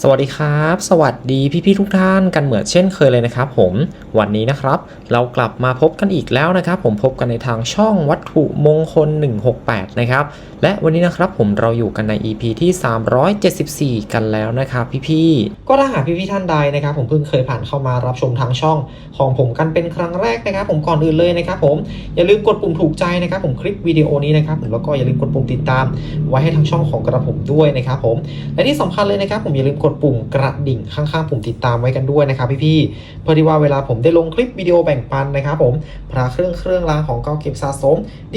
สวัสดีครับ สวัสดีพี่ๆทุกท่านกันเหมือนเช่นเคยเลยนะครับผมวันนี้นะครับ เรากลับมาพบกันอีกแล้วนะครับ ผมพบกันในทางช่องวัตถุมงคล 168 นะครับและวันนี้นะครับผมเราอยู่กันใน EP ที่ 374 กันแล้วนะครับพี่ๆก็ถ้าหากพี่ๆท่านใดนะครับ ผมเพิ่งเคยผ่านเข้ามารับชมทางช่องของผมกันเป็นครั้งแรกนะครับ ผมก่อนอื่นเลยนะครับ ผมอย่าลืมกดปุ่มถูกใจนะครับ ผมคลิปวิดีโอนี้นะครับแล้วก็อย่าลืมกดปุ่มติดตาม ไว้ให้ทางช่องของกระผมด้วยนะครับ ผมและที่สำคัญเลยนะครับ ผมอย่าลืมกดปุ่มกระดิ่งข้างๆปุ่มติดตามไว้กันด้วยนะครับพี่ๆเพื่อที่ว่าเวลาผมได้ลงคลิปวิดีโอแบ่งปันนะครับผมพระเครื่องเครื่องรางของเก่าเก็บสะสม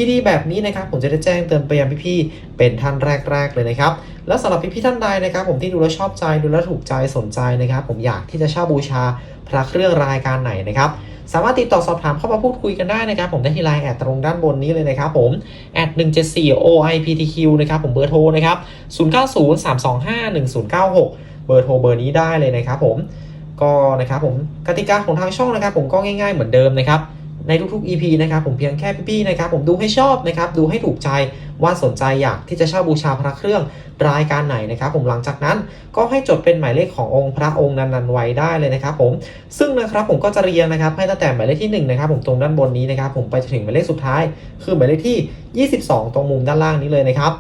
ดีๆ แบบนี้นะครับผมจะได้แจ้งเตือนไปยังพี่ๆเป็นท่านแรก ๆ เลยนะครับแล้วสำหรับพี่ๆท่านใดนะครับ ผมที่ดูแล้วชอบใจดูแล้วถูกใจสนใจนะครับ ผมอยากที่จะเช่าบูชาพระเครื่องรายการไหนนะครับสามารถติดต่อสอบถามเข้ามาพูดคุยกันได้นะครับ ผมได้ที่ไลน์แอดตรงด้านบนนี้เลยนะครับผมแอด174 OIPTQ นะครับผมเบอร์โทรนะครับ 0903251096 เบอร์โทรเบอร์นี้ได้เลยนะครับผมก็นะครับผมกติกาของทางช่องนะครับ ผมก็ง่ายๆเหมือนเดิมนะครับในทุกๆ EP นะครับผมเพียงแค่พี่ๆนะครับผมดูให้ชอบนะครับดูให้ถูกใจว่าสนใจอยากที่จะเช่าบูชาพระเครื่องรายการไหนนะครับผมหลังจากนั้นก็ให้จดเป็นหมายเลขขององค์พระองค์นั้นๆไว้ได้เลยนะครับผมซึ่งนะครับผมก็จะเรียงนะครับให้ตั้งแต่หมายเลขที่1นะครับผมตรงด้านบนนี้นะครับผมไปจนถึงหมายเลขสุดท้าย คือหมายเลขที่ 22 ตรงมุมด้านล่างนี้เลยนะครับ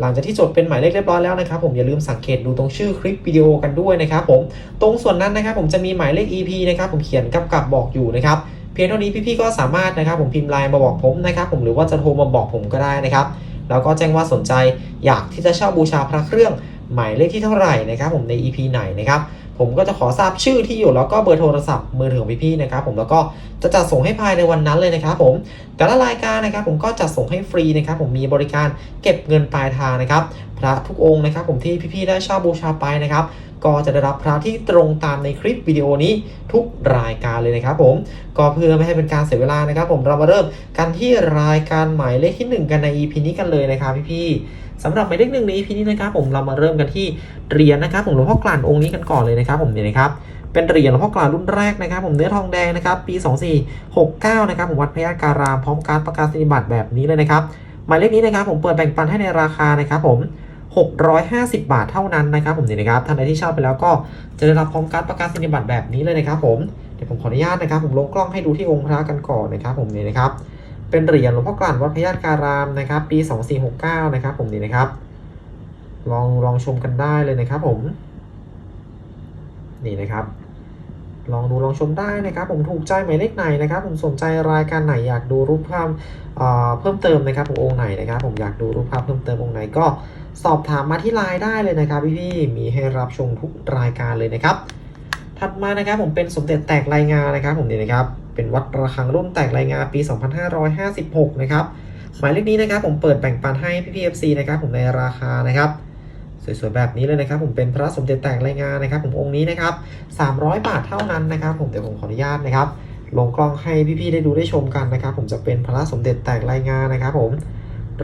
หลังจากที่จดเป็นหมายเลขเรียบร้อยแล้วนะครับผมอย่าลืมสังเกตดูตรงชื่อคลิปวิดีโอกันด้วยนะครับผมตรงส่วนนั้นนะครับผมจะมีหมายเลข EP นะครับผมเขียนกับกับบอกอยู่นะครับเพียงเท่านี้พี่ๆก็สามารถนะครับผมพิมพ์ไลน์มาบอกผมนะครับผมหรือว่าจะโทรมาบอกผมก็ได้นะครับแล้วก็แจ้งว่าสนใจอยากที่จะเช่าบูชาพระเครื่องหมายเลขที่เท่าไหร่นะครับผมใน EP ไหนนะครับ ผมก็จะขอทราบชื่อที่อยู่แล้วก็เบอร์โทรศัพท์มือถือของพี่ๆนะครับผมแล้วก็จะจัดส่งให้ภายในวันนั้นเลยนะครับผมแต่ละรายการนะครับผมก็จัดส่งให้ฟรีนะครับผมมีบริการเก็บเงินปลายทางนะครับพระทุกองค์นะครับผมที่พี่ๆได้ชอบบูชาไปนะครับ ก็จะได้รับพระที่ตรงตามในคลิปวิดีโอนี้ทุกรายการเลยนะครับผม ก็เพื่อไม่ให้เป็นการเสียเวลานะครับ ผมเรามาเริ่มกันที่รายการหมายเลขที่หนึ่งกันใน EP นี้กันเลยนะครับพี่ๆสำหรับหมายเลขหนึ่งใน EP นี้นะครับผมเรามาเริ่มกันที่เหรียญนะครับผมหลวงพ่อกลั่นองค์นี้กันก่อนเลยนะครับ ผมเนี่ยนะครับเป็นเหรียญหลวงพ่อกลั่นรุ่นแรกนะครับ ผมเนื้อทองแดงนะครับ ปี 2469 นะครับ ผมวัดพระยาการามพร้อมการประกาศนียบัตรแบบนี้เลยนะครับ หมายเลขนี้นะครับ ผมเปิดแบ่งปันให้ในราคานะครับ ผม 650 บาทเท่านั้นนะครับผมเนี่ยนะครับท่านใดที่เช่าไปแล้วก็จะได้รับพร้อมการประกาศนียบัตรแบบนี้เลยนะครับผมเดี๋ยวผมขออนุญาตนะครับ ผมลงกล้องให้ดูที่องค์พระกันก่อนนะครับ ผมเนี่ยนะครับ เป็นเหรียญหลวงพ่อกลั่นวัดพระยาการามนะครับ ปี 2469 นะครับ ผมนี่นะครับ ลองลองชมกันได้เลยนะครับผมนี่นะครับ ลองดูลองชมได้นะครับ ผมถูกใจหมายเลขไหนนะครับ ผมสนใจรายการไหนอยากดูรูปภาพเอ่อเพิ่มเติมนะครับผมองค์ไหนนะครับ ผมอยากดูรูปภาพเพิ่มเติมองค์ไหนก็ สอบถามมาที่ไลน์ได้เลยนะครับพี่ๆมีให้รับชมทุกรายการเลยนะครับ ถัดมานะครับผมเป็นสมเด็จแตกรายงานนะครับ ผมนี่นะครับ เป็นวัดระฆังรุ่นแตกรายงานปี 2556 นะครับหมายเลขนี้นะครับ ผมเปิดแบ่งปันให้พี่ๆ FC นะครับ ผมในราคานะครับสวยๆแบบนี้เลยนะครับ ผมเป็นพระสมเด็จแตกรายงานนะครับ ผมองค์นี้นะครับ 300 บาทเท่านั้นนะครับ ผมเดี๋ยวผมขออนุญาตนะครับลงกล้องให้พี่ๆได้ดูได้ชมกันนะครับ ผมจะเป็นพระสมเด็จแตกรายงานนะครับ ผม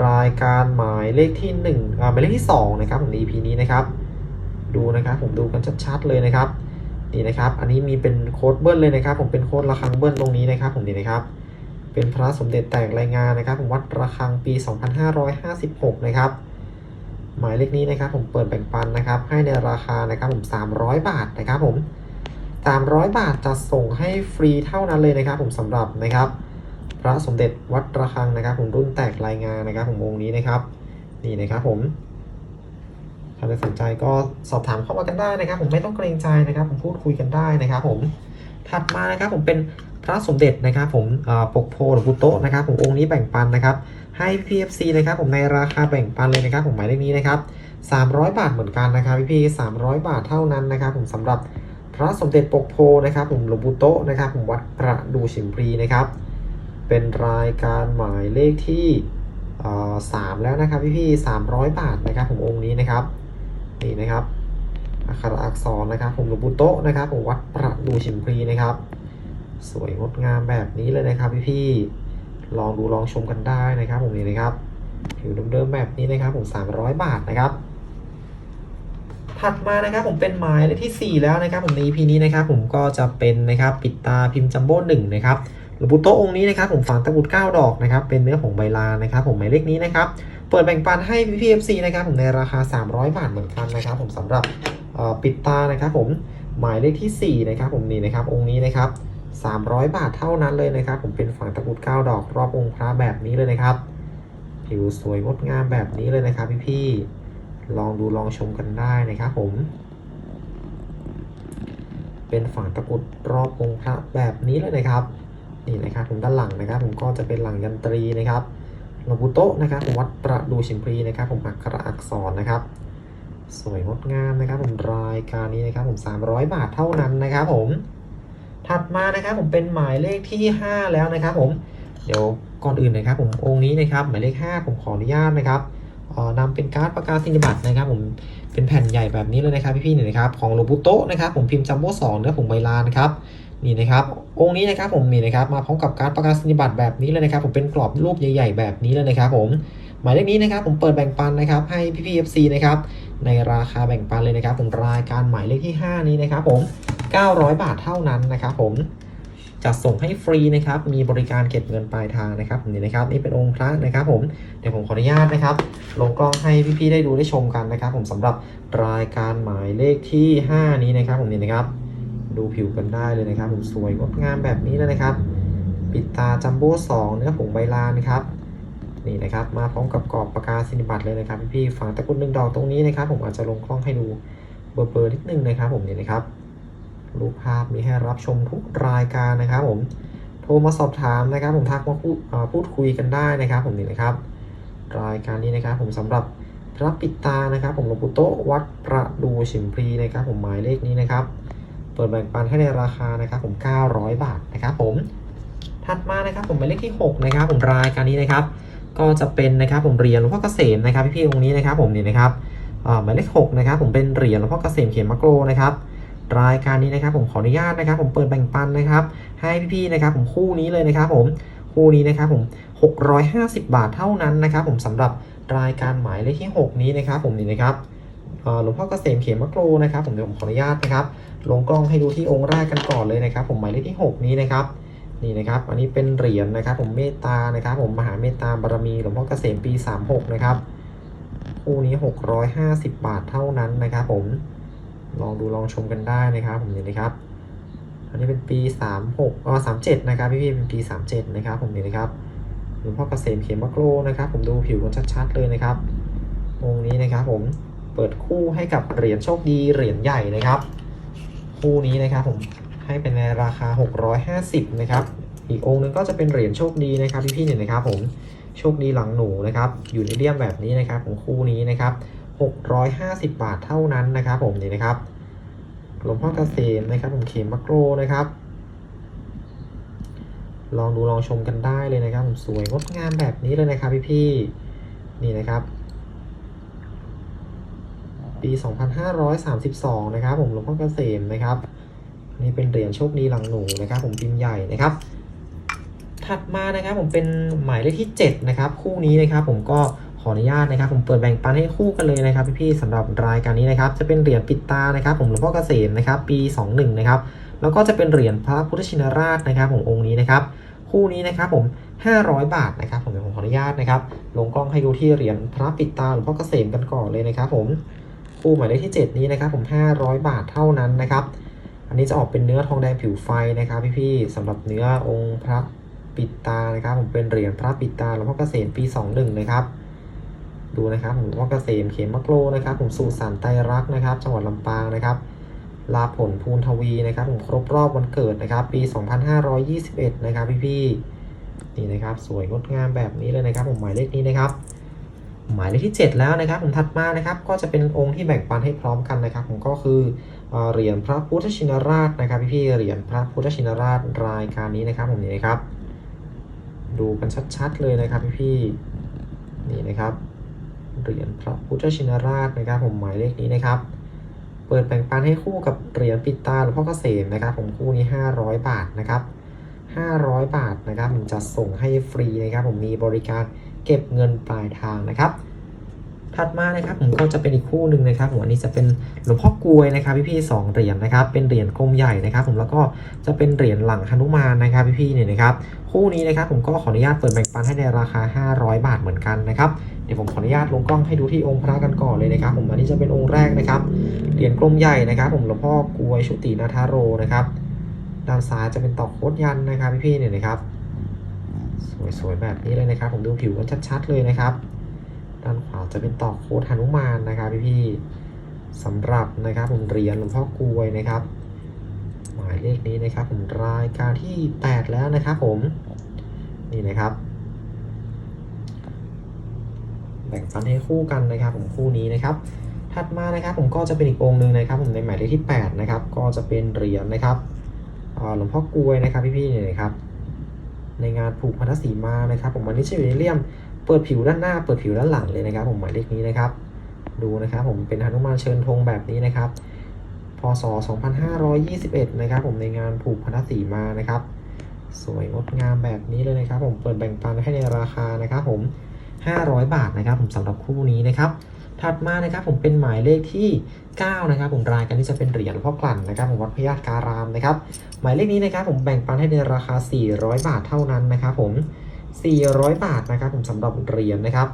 รายการหมายเลขที่1อ่าหมายเลขที่2นะครับผมใน EP นี้นะครับ ดูนะครับผมดูกันชัดๆเลยนะครับนี่นะครับ อันนี้มีเป็นโค้ดเบิ้ลเลยนะครับ ผมเป็นโค้ดระฆังเบิ้ลตรงนี้นะครับ ผมนี่นะครับ เป็นพระสมเด็จแตกรายงานนะครับ ผมวัดระฆังปี 2556 นะครับ หมายเลขนี้นะครับ ผมเปิดแบ่งปันนะครับ ให้ในราคานะครับผม 300 บาทนะครับ ผม 300 บาทจะส่งให้ฟรีเท่านั้นเลยนะครับ ผมสำหรับนะครับ พระสมเด็จวัดระฆังนะครับ ผมรุ่นแตกรายงานนะครับผมองค์นี้นะครับ นี่นะครับผมถ้าใครสนใจก็สอบถามเข้ามากันได้นะครับ ผมไม่ต้องเกรงใจนะครับ ผมพูดคุยกันได้นะครับ ผมถัดมานะครับ ผมเป็นพระสมเด็จนะครับ ผมปกโพหรือปุโตะนะครับ ผมองค์นี้แบ่งปันนะครับ ให้ PFC นะครับ ผมในราคาแบ่งปันเลยนะครับ ผมหมายเลขนี้นะครับ300 บาทเหมือนกันนะครับพี่ๆ300 บาทเท่านั้นนะครับ ผมสำหรับพระสมเด็จปกโพนะครับ ผมหลวงปู่โตนะครับ ผมวัดประดูฉิมพลีนะครับ เป็นรายการหมายเลขที่สามแล้วนะครับพี่ๆ300บาทนะครับผมองค์นี้นะครับนี่นะครับอักขระอักษรนะครับ ผมหลวงปู่โตะนะครับผมวัดประดูฉิมพลีนะครับ สวยงดงามแบบนี้เลยนะครับพี่ๆลองดูลองชมกันได้นะครับ ผมนี่นะครับผิวเดิมๆแบบนี้นะครับ ผม300บาทนะครับ ถัดมานะครับผมเป็นหมายเลขที่4แล้วนะครับ ผมใน EP นี้นะครับ ผมก็จะเป็นนะครับปิดตาพิมพ์จัมโบ้หนึ่งนะครับ หลวงปู่โตะองค์นี้นะครับผมฝังตะกุด9ดอกนะครับเป็นเนื้อผงใบลานนะครับผมหมายเลขนี้นะครับเปิดแบ่งปันให้พี่พีเอฟซีนะครับผมในราคา 300 บาทเหมือนกันนะครับผมสำหรับปิดตานะครับผมหมายเลขที่ 4 นะครับผมนี่นะครับองค์นี้นะครับ300 บาทเท่านั้นเลยนะครับ ผมเป็นฝังตะกุด9ดอก รอบองค์พระแบบนี้เลยนะครับผิวสวยงดงามแบบนี้เลยนะครับพี่ๆลองดูลองชมกันได้นะครับผม เป็นฝังตะกุดรอบองค์พระแบบนี้เลยนะครับ นี่นะครับผมด้านหลังนะครับ ผมก็จะเป็นหลังยันตรีนะครับหลวงปู่โตะนะครับผมวัดประดูชิมพรีนะครับ ผมอักขระอักษรนะครับ สวยงดงามนะครับ ผมรายการนี้นะครับ ผม 300 บาทเท่านั้นนะครับผมถัดมานะครับผมเป็นหมายเลขที่ 5 แล้วนะครับ ผมเดี๋ยวก่อนอื่นนะครับ ผมองค์นี้นะครับ หมายเลข 5 ผมขออนุญาตนะครับนำเป็นการ์ดประกาศนียบัตรนะครับ ผมเป็นแผ่นใหญ่แบบนี้เลยนะครับพี่ๆเนี่ยนะครับของหลวงปู่โตะนะครับ ผมพิมพ์จัมโบ้สองเนื้อผงใบลานครับ นี่นะครับองค์นี้นะครับผมนี่นะครับมาพร้อมกับการประกาศนียบัตรแบบนี้เลยนะครับผมเป็นกรอบรูปใหญ่ ๆ แบบนี้เลยนะครับผมหมายเลขนี้นะครับผมเปิดแบ่งปันนะครับให้พี่ๆ FC นะครับในราคาแบ่งปันเลยนะครับ ผมรายการหมายเลขที่ 5 นี้นะครับผม 900 บาทเท่านั้นนะครับผมจะส่งให้ฟรีนะครับ มีบริการเก็บเงินปลายทางนะครับนี่นะครับนี่เป็นองค์พระนะครับ ผมเดี๋ยวผมขออนุญาตนะครับ ลงกล้องให้พี่ๆได้ดูได้ชมกันนะครับ ผมสำหรับรายการหมายเลขที่ 5 นี้นะครับ ผมนี่นะครับ ดูผิวกันได้เลยนะครับผมสวยงดงามแบบนี้เลยนะครับ ปิดตาจัมโบ้สองเนื้อผงใบลานนะครับนี่นะครับ มาพร้อมกับกรอบปากกาสินิบัตรเลยนะครับพี่ๆฝังตะกรุดหนึ่งดอกตรงนี้นะครับ ผมอาจจะลงกล้องให้ดูเบอร์ๆนิดนึงนะครับ ผมนี่นะครับรูปภาพมีให้รับชมทุกรายการนะครับ ผมโทรมาสอบถามนะครับ ผมทักมาพูดพูดคุยกันได้นะครับ ผมนี่นะครับ รายการนี้นะครับ ผมสำหรับพระปิดตานะครับ ผมหลวงปู่โตวัดประดูฉิมพลีนะครับ ผมหมายเลขนี้นะครับ เปิดแบ่งปันให้ในราคานะครับผม 900 บาทนะครับผม ถัดมานะครับผมหมายเลขที่ 6 นะครับ ผมรายการนี้นะครับ ก็จะเป็นนะครับผมเหรียญหลวงพ่อเกษมนะครับพี่ๆองค์นี้นะครับผมนี่นะครับหมายเลข6นะครับผมเป็นเหรียญหลวงพ่อเกษมเขียนมะโกรนะครับรายการนี้นะครับผมขออนุญาตนะครับ ผมเปิดแบ่งปันนะครับ ให้พี่ๆนะครับ ผมคู่นี้เลยนะครับ ผมคู่นี้นะครับผม 650 บาทเท่านั้นนะครับ ผมสำหรับรายการหมายเลขที่ 6 นี้นะครับ ผมนี่นะครับ หลวงพ่อเกษมเขมะโกรนะครับ ผมเดี๋ยวผมขออนุญาตนะครับ ลงกล้องให้ดูที่องค์แรกกันก่อนเลยนะครับ ผมหมายเลขที่ 6 นี้นะครับนี่นะครับ อันนี้เป็นเหรียญนะครับ ผมเมตตานะครับ ผมมหาเมตตาบารมีหลวงพ่อเกษมปี 36 นะครับคู่นี้ 650 บาทเท่านั้นนะครับ ผมลองดูลองชมกันได้นะครับผมนี่นะครับ อันนี้เป็นปี36อ๋อ37 นะครับพี่ๆเป็นปี 37 นะครับ ผมนี่นะครับหลวงพ่อเกษมเขียนมะโกรนะครับ ผมดูผิวกันชัดๆเลยนะครับองค์นี้นะครับผม เปิดคู่ให้กับเหรียญโชคดีเหรียญใหญ่นะครับ คู่นี้นะครับผมให้เป็นในราคา 650 นะครับ อีกองค์หนึงก็จะเป็นเหรียญโชคดีนะครับพี่ๆเนี่ยนะครับผมโชคดีหลังหนูนะครับอยู่ในเดียมแบบนี้นะครับผมคู่นี้นะครับ 650 บาทเท่านั้นนะครับผมนี่นะครับหลวงพ่อเกษมนะครับผมเข็มมักโกรนะครับ ลองดูลองชมกันได้เลยนะครับผมสวยงดงามแบบนี้เลยนะครับพี่ๆนี่นะครับ ปี 2532 นะครับ ผมหลวงพ่อเกษมนะครับอันนี่เป็นเหรียญโชคดีหลังหนูนะครับ ผมพิมพ์ใหญ่นะครับ ถัดมานะครับผมเป็นหมายเลขที่ 7 นะครับ คู่นี้นะครับ ผมก็ขออนุญาตนะครับ ผมเปิดแบ่งปันให้คู่กันเลยนะครับ พี่ๆสำหรับรายการนี้นะครับ จะเป็นเหรียญปิดตานะครับ ผมหลวงพ่อเกษมนะครับ ปี 21 นะครับ แล้วก็จะเป็นเหรียญพระพุทธชินราชนะครับ ผมองค์นี้นะครับ คู่นี้นะครับผม500 บาทนะครับ ผมเดี๋ยวผมขออนุญาตนะครับ ลงกล้องให้ดูที่เหรียญพระปิดตาหลวงพ่อเกษมกันก่อนเลยนะครับ ผม คู่หมายเลขที่ 7 นี้นะครับผม 500 บาทเท่านั้นนะครับ อันนี้จะออกเป็นเนื้อทองแดงผิวไฟนะครับ พี่ๆสำหรับเนื้อองค์พระปิดตานะครับ ผมเป็นเหรียญพระปิดตาหลวงพ่อเกษมปี 21 นะครับ ดูนะครับผมหลวงพ่อเกษมเขมมะโกรนะครับ ผมสู่สารไตรักนะครับ จังหวัดลำปางนะครับลาผลภูนทวีนะครับ ผมครบรอบวันเกิดนะครับ ปี 2521 นะครับ พี่ๆนี่นะครับ สวยงดงามแบบนี้เลยนะครับ ผมหมายเลขนี้นะครับ หมายเลขที่ 7 แล้วนะครับผมถัดมานะครับก็จะเป็นองค์ที่แบ่งปันให้พร้อมกันนะครับผมก็คือเหรียญพระพุทธชินราชนะครับพี่ๆเหรียญพระพุทธชินราชรายการนี้นะครับผมนี่นะครับดูกันชัดๆเลยนะครับพี่ๆนี่นะครับเหรียญพระพุทธชินราชนะครับ ผมหมายเลขนี้นะครับ เปิดแบ่งปันให้คู่กับเหรียญปิดตาหลวงพ่อเกษมนะครับ ผมคู่นี้ 500 บาทนะครับ 500 บาทนะครับผมจะส่งให้ฟรีนะครับ ผมมีบริการ เก็บเงินปลายทางนะครับ ถัดมานะครับผมก็จะเป็นอีกคู่หนึ่งนะครับผมอันนี้จะเป็นหลวงพ่อกลวยนะครับพี่ๆสองเหรียญนะครับ เป็นเหรียญกลมใหญ่นะครับ ผมแล้วก็จะเป็นเหรียญหลังหนุมานนะครับพี่ๆเนี่ยนะครับ คู่นี้นะครับผมก็ขออนุญาตเปิดแบ่งปันให้ในราคา 500 บาทเหมือนกันนะครับเดี๋ยวผมขออนุญาตลงกล้องให้ดูที่องค์พระกันก่อนเลยนะครับ ผมอันนี้จะเป็นองค์แรกนะครับเหรียญกลมใหญ่นะครับ ผมหลวงพ่อกลวยชุตินาทาโรนะครับด้านซ้ายจะเป็นตอกโคดยันนะครับพี่ๆเนี่ยนะครับ สวยๆแบบนี้เลยนะครับ ผมดูผิวกันชัดๆเลยนะครับ ด้านขวาจะเป็นตอกโคดหนุมานนะครับพี่ๆสำหรับนะครับผมเหรียญหลวงพ่อกลวยนะครับ หมายเลขนี้นะครับ ผมรายการที่ 8 แล้วนะครับผมนี่นะครับ แบ่งปันให้คู่กันนะครับ ผมคู่นี้นะครับ ถัดมานะครับ ผมก็จะเป็นอีกองค์หนึ่งนะครับ ผมในหมายเลขที่ 8 นะครับ ก็จะเป็นเหรียญนะครับหลวงพ่อกลวยนะครับพี่ๆเนี่ยนะครับ ในงานผูกพันธสีมานะครับ ผมวันนี้ใช้อยู่ในเลี่ยมเปิดผิวด้านหน้าเปิดผิวด้านหลังเลยนะครับ ผมหมายเลขนี้นะครับ ดูนะครับ ผมเป็นหนุมานเชิญธงแบบนี้นะครับพศ 2521 นะครับ ผมในงานผูกพันธสีมานะครับ สวยงดงามแบบนี้เลยนะครับ ผมเปิดแบ่งปันให้ในราคานะครับ ผม 500 บาทนะครับ ผมสำหรับคู่นี้นะครับ ถัดมานะครับผมเป็นหมายเลขที่ 9 นะครับผมรายการที่จะเป็นเหรียญหลวงพ่อกลั่นนะครับผมวัดพญาตการามนะครับหมายเลขนี้นะครับผมแบ่งปันให้ในราคา 400 บาทเท่านั้นนะครับผม 400 บาทนะครับผมสำหรับเหรียญนะครับ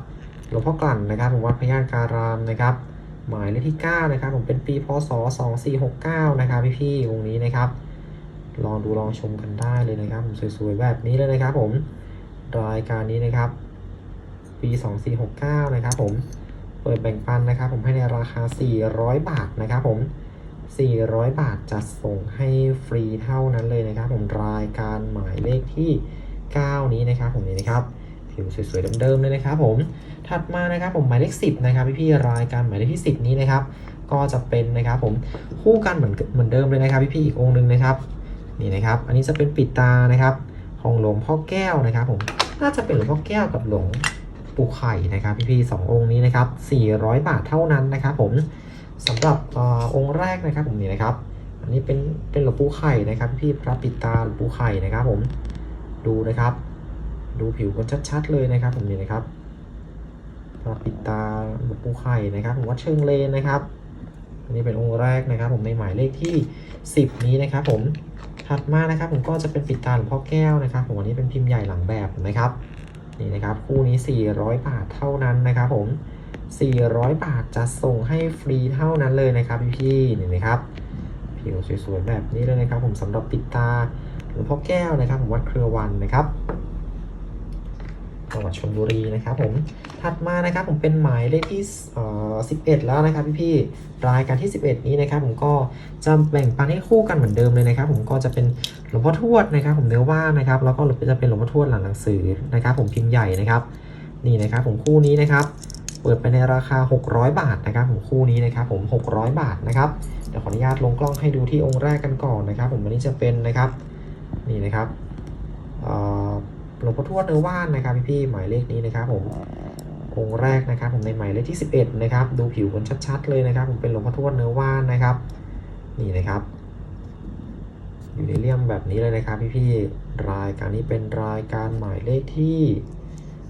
หลวงพ่อกลั่นนะครับผมวัดพญาตการามนะครับหมายเลขที่ 9 นะครับผมเป็นปีพศ 2469 นะครับพี่ๆวงนี้นะครับ ลองดูลองชมกันได้เลยนะครับผมสวยๆแบบนี้เลยนะครับผมรายการนี้นะครับ ปี 2469 นะครับผม เปิดแบ่งปันนะครับ ผมให้ในราคา 400 บาทนะครับผม 400 บาทจะส่งให้ฟรีเท่านั้นเลยนะครับ ผมรายการหมายเลขที่ 9 นี้นะครับ ผมนี่นะครับผิวสวยๆเดิมๆเลยนะครับ ผมถัดมานะครับผมหมายเลข 10 นะครับพี่ๆรายการหมายเลขที่ 10 นี้นะครับ ก็จะเป็นนะครับผมคู่กันเหมือนเหมือนเดิมเลยนะครับพี่ๆอีกองค์หนึ่งนะครับนี่นะครับ อันนี้จะเป็นปิดตานะครับของหลวงพ่อแก้วนะครับ ผมน่าจะเป็นหลวงพ่อแก้วกับหลวง ปูไข่นะครับพี่ๆสององค์นี้นะครับ400 บาทเท่านั้นนะครับผมสำหรับอองค์แรกนะครับผมนี่นะครับ อันนี้เป็นเป็นหลวงปู่ไข่นะครับ พี่พระปิตาหลวงปู่ไข่นะครับผมดูนะครับ ดูผิวกันชัดๆเลยนะครับ ผมนี่นะครับพระปิตาหลวงปู่ไข่นะครับผมวัดเชิงเลนนะครับ อันนี้เป็นองค์แรกนะครับ ผมในหมายเลขที่ 10 นี้นะครับ ผมถัดมานะครับ ผมก็จะเป็นปิตาหลวงพ่อแก้วนะครับ ผมอันนี้เป็นพิมพ์ใหญ่หลังแบบนะครับ นี่นะครับคู่นี้ 400 บาทเท่านั้นนะครับผม 400 บาทจะส่งให้ฟรีเท่านั้นเลยนะครับพี่ๆนี่นะครับผิวสวยๆแบบนี้เลยนะครับ ผมสำหรับปิดตาหลวงพ่อแก้วนะครับผมวัดเครือวันนะครับ จังหวัดชลบุรีนะครับผมถัดมานะครับผมเป็นหมายเลขที่เอ่อ11แล้วนะครับพี่ๆรายการที่ 11 นี้นะครับผมก็จะแบ่งปันให้คู่กันเหมือนเดิมเลยนะครับ ผมก็จะเป็นหลวงพ่อทวดนะครับ ผมเนื้อว่านะครับ แล้วก็จะเป็นหลวงพ่อทวดหลังหนังสือนะครับ ผมพิมพ์ใหญ่นะครับนี่นะครับผมคู่นี้นะครับเปิดไปในราคา 600 บาทนะครับ ผมคู่นี้นะครับ ผม 600 บาทนะครับเดี๋ยวขออนุญาตลงกล้องให้ดูที่องค์แรกกันก่อนนะครับ ผมอันนี้จะเป็นนะครับนี่นะครับเอ่อ หลวงพ่อทวดเนื้อว่านนะครับพี่ๆหมายเลขนี้นะครับผมองค์แรกนะครับ ผมในหมายเลขที่ 11 นะครับ ดูผิวกันชัดๆเลยนะครับ ผมเป็นหลวงพ่อทวดเนื้อว่านนะครับ นี่นะครับ อยู่ในเลี่ยมแบบนี้เลยนะครับ พี่ๆรายการนี้เป็นรายการหมายเลขที่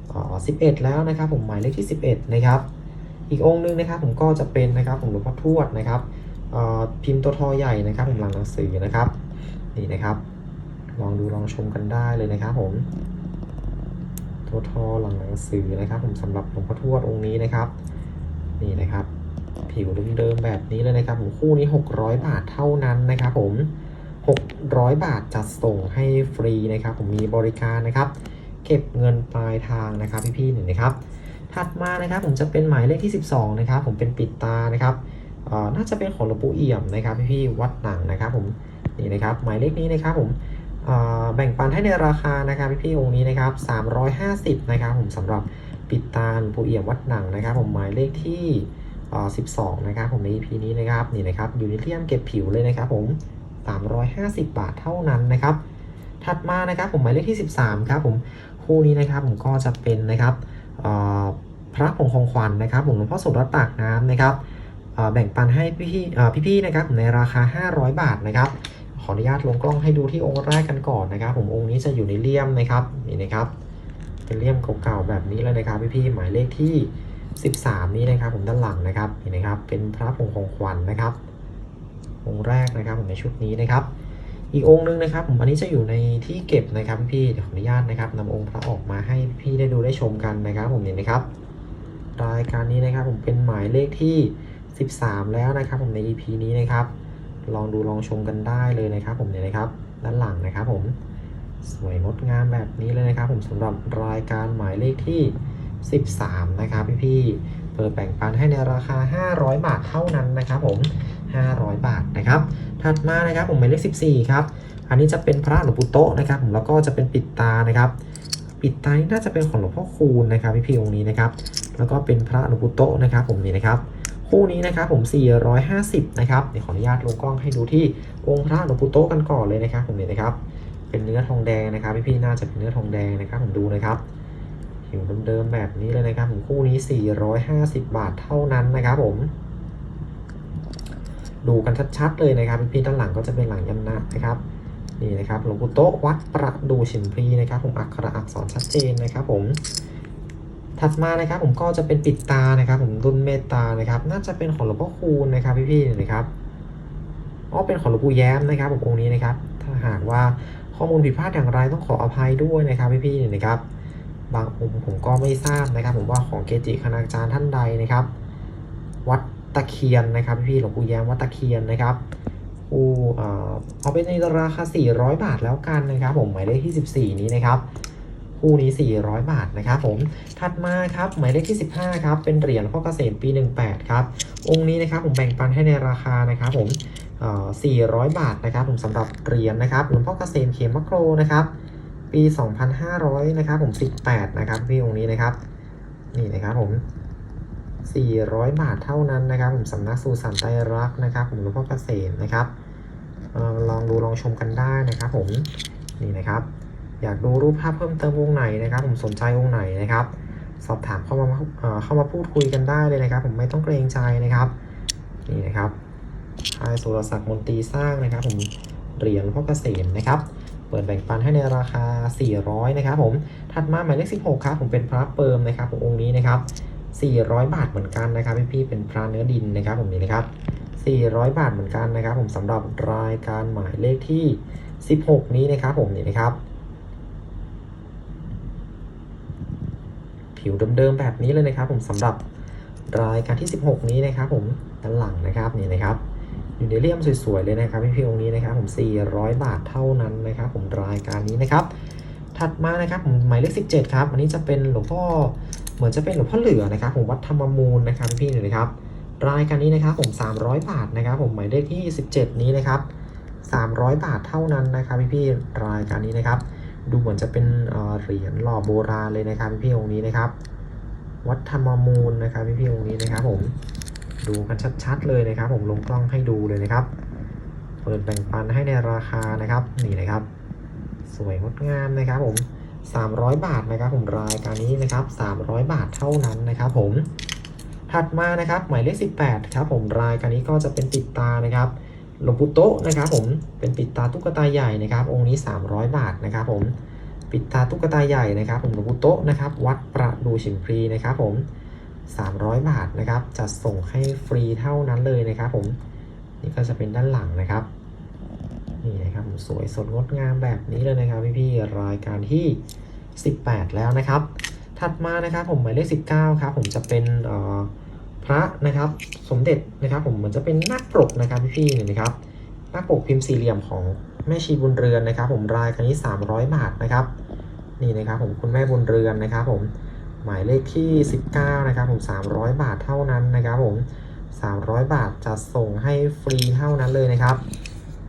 เอ่อ11แล้วนะครับ ผมหมายเลขที่ 11 นะครับ อีกองค์หนึงนะครับ ผมก็จะเป็นนะครับผมหลวงพ่อทวดนะครับอ่อพิมพ์ตัวทอใหญ่นะครับ ผมหลังหนังสือนะครับ นี่นะครับ ลองดูลองชมกันได้เลยนะครับ ผม ตัวทอหลังหนังสือนะครับ ผมสำหรับหลวงพ่อทวดองค์นี้นะครับ นี่นะครับ ผิวเดิมๆแบบนี้เลยนะครับผมคู่นี้ 600 บาทเท่านั้นนะครับผม 600 บาทจัดส่งให้ฟรีนะครับ ผมมีบริการนะครับ เก็บเงินปลายทางนะครับพี่ๆหนึ่งนะครับถัดมานะครับผมจะเป็นหมายเลขที่ 12 นะครับ ผมเป็นปิดตานะครับน่าจะเป็นของหลวงปู่เอี่ยมนะครับ พี่ๆวัดหนังนะครับ ผมนี่นะครับ หมายเลขนี้นะครับ ผม แบ่งปันให้ในราคานะครับพี่ๆองค์นี้นะครับ 350 นะครับผมสำหรับปิดตาลปูเอี่ยมวัดหนังนะครับ ผมหมายเลขที่เอ่อ12 นะครับผมใน EP นี้นะครับนี่นะครับอยู่ในเลี่ยมเก็บผิวเลยนะครับผม 350 บาทเท่านั้นนะครับ ถัดมานะครับผมหมายเลขที่ 13 ครับผมคู่นี้นะครับผมก็จะเป็นนะครับพระผงคงควันนะครับผมหลวงพ่อสดรตากน้ำนะครับแบ่งปันให้พี่ๆพี่ๆนะครับผมในราคา 500 บาทนะครับ ขออนุญาตลงกล้องให้ดูที่องค์แรกกันก่อนนะครับ ผมองค์นี้จะอยู่ในเลี่ยมนะครับนี่นะครับเป็นเลี่ยมเก่าๆแบบนี้เลยนะครับพี่ๆหมายเลขที่ 13 นี้นะครับ ผมด้านหลังนะครับนี่นะครับ เป็นพระผงของขวัญนะครับ องค์แรกนะครับ ผมในชุดนี้นะครับ อีกองค์หนึงนะครับ ผมอันนี้จะอยู่ในที่เก็บนะครับพี่ขออนุญาตนะครับนำองค์พระออกมาให้พี่ได้ดูได้ชมกันนะครับ ผมนี่นะครับ รายการนี้นะครับ ผมเป็นหมายเลขที่ 13 แล้วนะครับ ผมใน EP นี้นะครับ ลองดูลองชมกันได้เลยนะครับผมเนี่ยนะครับ ด้านหลังนะครับผมสวยงดงามแบบนี้เลยนะครับ ผมสำหรับรายการหมายเลขที่ 13 นะครับพี่ๆเปิดแบ่งปันให้ในราคา 500 บาทเท่านั้นนะครับผม 500 บาทนะครับ ถัดมานะครับผมหมายเลข 14 ครับ อันนี้จะเป็นพระหลวงปู่โตนะครับผมแล้วก็จะเป็นปิดตานะครับ ปิดตานี่น่าจะเป็นของหลวงพ่อคูณนะครับพี่ๆองค์นี้นะครับ แล้วก็เป็นพระหลวงปู่โตนะครับผมนี่นะครับ คู่นี้นะครับผม 450 นะครับเดี๋ยวขออนุญาตลงกล้องให้ดูที่องค์พระหลวงปู่โตกันก่อนเลยนะครับผมนี่นะครับ เป็นเนื้อทองแดงนะครับพี่ๆน่าจะเป็นเนื้อทองแดงนะครับผมดูนะครับผิวเดิมๆแบบนี้เลยนะครับผมคู่นี้ 450 บาทเท่านั้นนะครับผม ดูกันชัดๆเลยนะครับพี่ๆด้านหลังก็จะเป็นหลังยันนะนะครับนี่นะครับหลวงปู่โตวัดประดูฉิมพีนะครับผมอักขระอักษรชัดเจนนะครับผม ถัดมานะครับผมก็จะเป็นปิดตานะครับ ผมรุ่นเมตตานะครับ น่าจะเป็นของหลวงพ่อคูณนะครับพี่ๆนะครับอ๋อเป็นของหลวงปู่แย้มนะครับผมองค์นี้นะครับ ถ้าหากว่าข้อมูลผิดพลาดอย่างไรต้องขออภัยด้วยนะครับพี่ๆนะครับ บางองค์ผมก็ไม่ทราบนะครับ ผมว่าของเกจิคณาจารย์ท่านใดนะครับ วัดตะเคียนนะครับ พี่ๆหลวงปู่แย้มวัดตะเคียนนะครับผู้เอ่อเอาเป็นในราคา 400 บาทแล้วกันนะครับ ผมหมายเลขที่ 14 นี้นะครับ คู่นี้ 400 บาทนะครับผม ถัดมาครับหมายเลขที่ 15 ครับ เป็นเหรียญพ่อเกษมปี 18 ครับ องค์นี้นะครับผมแบ่งปันให้ในราคานะครับผม400 บาทนะครับผมสำหรับเหรียญนะครับหลวงพ่อเกษมเขมมะโครนะครับปี 2500นะครับผม 18 นะครับพี่องค์นี้นะครับ นี่นะครับผม 400 บาทเท่านั้นนะครับ ผมสำนักสูสันไตรรักนะครับ ผมหลวงพ่อเกษมนะครับออลองดูลองชมกันได้นะครับผม นี่นะครับ อยากดูรูปภาพเพิ่มเติมวงไหนนะครับ ผมสนใจวงไหนนะครับ สอบถามเข้ามาเข้ามาพูดคุยกันได้เลยนะครับ ผมไม่ต้องเกรงใจนะครับนี่นะครับค่ายสุรศักดิ์มนตรีสร้างนะครับ ผมเหรียญพ่อเกษมนะครับ เปิดแบ่งปันให้ในราคา 400 นะครับ ผมถัดมาหมายเลข 16 ครับ ผมเป็นพระเปิมนะครับผมองค์นี้นะครับ 400 บาทเหมือนกันนะครับพี่ๆเป็นพระเนื้อดินนะครับ ผมนี่นะครับ 400 บาทเหมือนกันนะครับ ผมสำหรับรายการหมายเลขที่ 16 นี้นะครับ ผมนี่นะครับ ผิวเดิมๆแบบนี้เลยนะครับ ผมสำหรับรายการที่ 16 นี้นะครับ ผมด้านหลังนะครับนี่นะครับอยู่ในเลี่ยมสวยๆเลยนะครับพี่ๆองค์นี้นะครับผม 400 บาทเท่านั้นนะครับ ผมรายการนี้นะครับ ถัดมานะครับผมหมายเลข 17 ครับ อันนี้จะเป็นหลวงพ่อเหมือนจะเป็นหลวงพ่อเหลือนะครับ ผมวัดธรรมมูลนะครับพี่ๆนะครับ รายการนี้นะครับผม 300 บาทนะครับ ผมหมายเลขที่ 17 นี้นะครับ 300 บาทเท่านั้นนะครับพี่ๆรายการนี้นะครับ ดูเหมือนจะเป็นเหรียญหล่อโบราณเลยนะครับพี่ๆองค์นี้นะครับ วัดธรรมมูลนะครับพี่ๆองค์นี้นะครับผมดูกันชัดๆเลยนะครับ ผมลงกล้องให้ดูเลยนะครับ เปิดแบ่งปันให้ในราคานะครับนี่นะครับ สวยงดงามนะครับผม 300 บาทนะครับ ผมรายการนี้นะครับ 300 บาทเท่านั้นนะครับ ผมถัดมานะครับหมายเลข 18 ครับผมรายการนี้ก็จะเป็นปิดตานะครับ หลวงปู่โตนะครับผมเป็นปิดตาตุ๊กตาใหญ่นะครับ องค์นี้ 300 บาทนะครับผมปิดตาตุ๊กตาใหญ่นะครับ ผมหลวงปู่โตนะครับ วัดประดูฉิมพลีนะครับผม 300 บาทนะครับจัดส่งให้ฟรีเท่านั้นเลยนะครับ ผมนี่ก็จะเป็นด้านหลังนะครับนี่นะครับสวยสดงดงามแบบนี้เลยนะครับพี่ๆรายการที่ 18 แล้วนะครับ ถัดมานะครับผมหมายเลข19ครับผมจะเป็นเอ่อ พระนะครับ สมเด็จนะครับ ผมเหมือนจะเป็นนาคปกนะครับพี่ๆเนี่ยนะครับนาคปกพิมพ์สี่เหลี่ยมของแม่ชีบุญเรือนนะครับ ผมรายการนี้ 300 บาทนะครับนี่นะครับผมคุณแม่บุญเรือนนะครับผมหมายเลขที่ 19 นะครับผม 300 บาทเท่านั้นนะครับผม 300 บาทจะส่งให้ฟรีเท่านั้นเลยนะครับ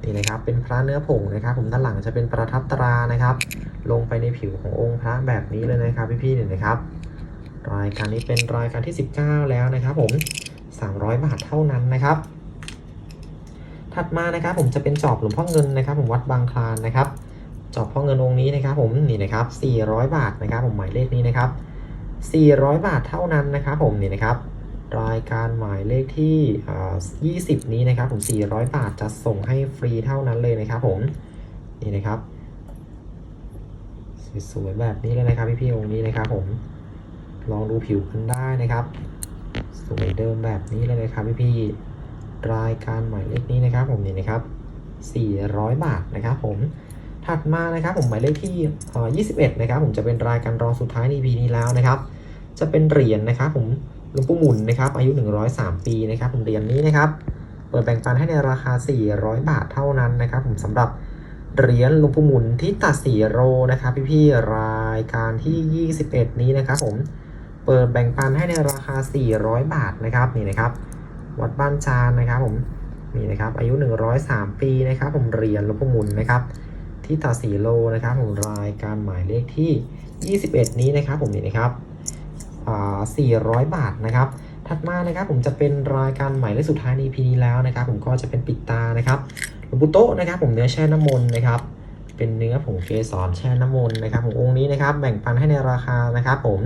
นี่นะครับเป็นพระเนื้อผงนะครับ ผมด้านหลังจะเป็นประทับตรานะครับ ลงไปในผิวขององค์พระแบบนี้เลยนะครับพี่ๆเนี่ยนะครับ รายการนี้เป็นรายการที่ 19 แล้วนะครับผม 300 บาทเท่านั้นนะครับ ถัดมานะครับผมจะเป็นจอบหลวงพ่อเงินนะครับ ผมวัดบางคลานนะครับ จอบพ่อเงินองค์นี้นะครับ ผมนี่นะครับ 400 บาทนะครับ ผมหมายเลขนี้นะครับ 400 บาทเท่านั้นนะครับ ผมนี่นะครับ รายการหมายเลขที่อ่า20 นี้นะครับ ผม 400 บาทจะส่งให้ฟรีเท่านั้นเลยนะครับ ผมนี่นะครับสวยๆแบบนี้เลยนะครับพี่ๆองค์นี้นะครับผม ลองดูผิวกันได้นะครับสวยเดิมแบบนี้เลยนะครับพี่พี่รายการหมายเลขนี้นะครับผมนี่นะครับ 400 บาทนะครับผมถัดมานะครับผมหมายเลขที่เอ่อ21 นะครับ ผมจะเป็นรายการรองสุดท้ายใน EP นี้แล้วนะครับ จะเป็นเหรียญนะครับ ผมหลวงปู่หมุนนะครับ อายุ 103 ปีนะครับ ผมเหรียญนี้นะครับ เปิดแบ่งปันให้ในราคา 400 บาทเท่านั้นนะครับ ผมสำหรับเหรียญหลวงปู่หมุนที่ตัดสีโรนะครับ พี่ๆรายการที่ 21 นี้นะครับ ผม เปิดแบ่งปันให้ในราคา 400 บาทนะครับนี่นะครับ วัดบ้านจานนะครับผมนี่นะครับอายุ 103 ปีนะครับ ผมเรียญหลวงปู่หมุนนะครับที่ตัดสีโลนะครับผมรายการหมายเลขที่ 21 นี้นะครับ ผมนี่นะครับอ่า400 บาทนะครับ ถัดมานะครับผมจะเป็นรายการใหม่และสุดท้ายใน EP นี้แล้วนะครับ ผมก็จะเป็นปิดตานะครับหลวงปู่โตนะครับ ผมเนื้อแช่น้ำมนต์นะครับ เป็นเนื้อผงเกสรแช่น้ำมนต์นะครับผมองค์นี้นะครับ แบ่งปันให้ในราคานะครับ ผม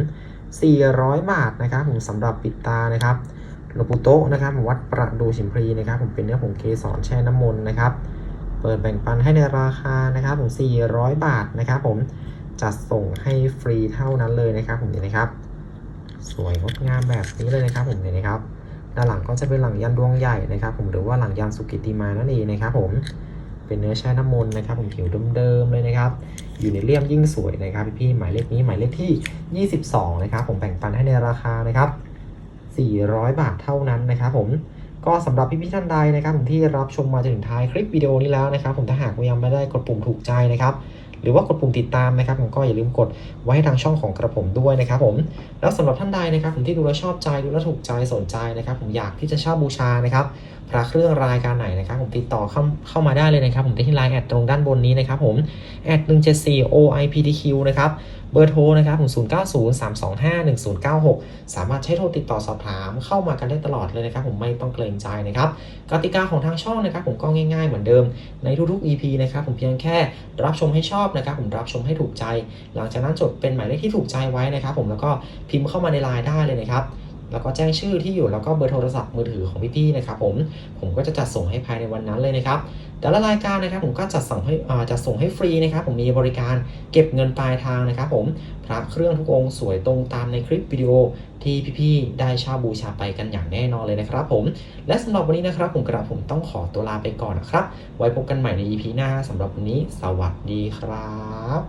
400 บาทนะครับผมสำหรับปิดตานะครับหลวงปู่โตะนะครับวัดประดูชิมพลีนะครับผมเป็นเนื้อผงเกสรแช่น้ำมนต์นะครับ เปิดแบ่งปันให้ในราคานะครับผม 400 บาทนะครับผมจัดส่งให้ฟรีเท่านั้นเลยนะครับผมนี่นะครับ สวยงดงามแบบนี้เลยนะครับผมเนี่ยนะครับด้านหลังก็จะเป็นหลังยันดวงใหญ่นะครับ ผมหรือว่าหลังยันสุกิติมานั่นเองนะครับผม เป็นเนื้อแช่น้ำมนต์นะครับผมผิวเดิมๆเลยนะครับ อยู่ในเลี่ยมยิ่งสวยนะครับพี่ๆหมายเลขนี้หมายเลขที่ 22 นะครับ ผมแบ่งปันให้ในราคานะครับ400 บาทเท่านั้นนะครับผมก็สำหรับพี่ๆท่านใดนะครับผมที่รับชมมาจนถึงท้ายคลิปวิดีโอนี้แล้วนะครับ ผมถ้าหากยังไม่ได้กดปุ่มถูกใจนะครับ หรือว่ากดปุ่มติดตามนะครับผมก็อย่าลืมกดไว้ให้ทางช่องของกระผมด้วยนะครับผมแล้วสำหรับท่านใดนะครับผมที่ดูแลชอบใจดูแลถูกใจสนใจนะครับผมอยากที่จะเช่าบูชานะครับพระเครื่องรายการไหนนะครับผมติดต่อเข้าเข้ามาได้เลยนะครับผมที่ไลน์แอดตรงด้านบนนี้นะครับผมแอด174 OIPTQ นะครับ เบอร์โทรนะครับ0903251096 สามารถใช้โทรติดต่อสอบถามเข้ามากันได้ตลอดเลยนะครับ ผมไม่ต้องเกรงใจนะครับกติกาของทางช่องนะครับ ผมก็ง่าย ๆ เหมือนเดิมในทุกๆ EP นะครับผมเพียงแค่รับชมให้ชอบนะครับ ผมรับชมให้ถูกใจ หลังจากนั้นจดเป็นหมายเลขที่ถูกใจไว้นะครับ ผมแล้วก็พิมพ์เข้ามาในไลน์ได้เลยนะครับ แล้วก็แจ้งชื่อที่อยู่แล้วก็เบอร์โทรศัพท์มือถือของพี่ๆนะครับผมผมก็จะจัดส่งให้ภายในวันนั้นเลยนะครับแต่ละรายการนะครับผมก็จัดส่งให้อ่าจัดส่งให้ฟรีนะครับผมมีบริการเก็บเงินปลายทางนะครับผมพระเครื่องทุกองค์สวยตรงตามในคลิปวิดีโอที่พี่ๆได้เช่าบูชาไปกันอย่างแน่นอนเลยนะครับผมและสำหรับวันนี้นะครับผมกระผมต้องขอตัวลาไปก่อนนะครับ ไว้พบกันใหม่ใน EP หน้าสำหรับวันนี้ สวัสดีครับ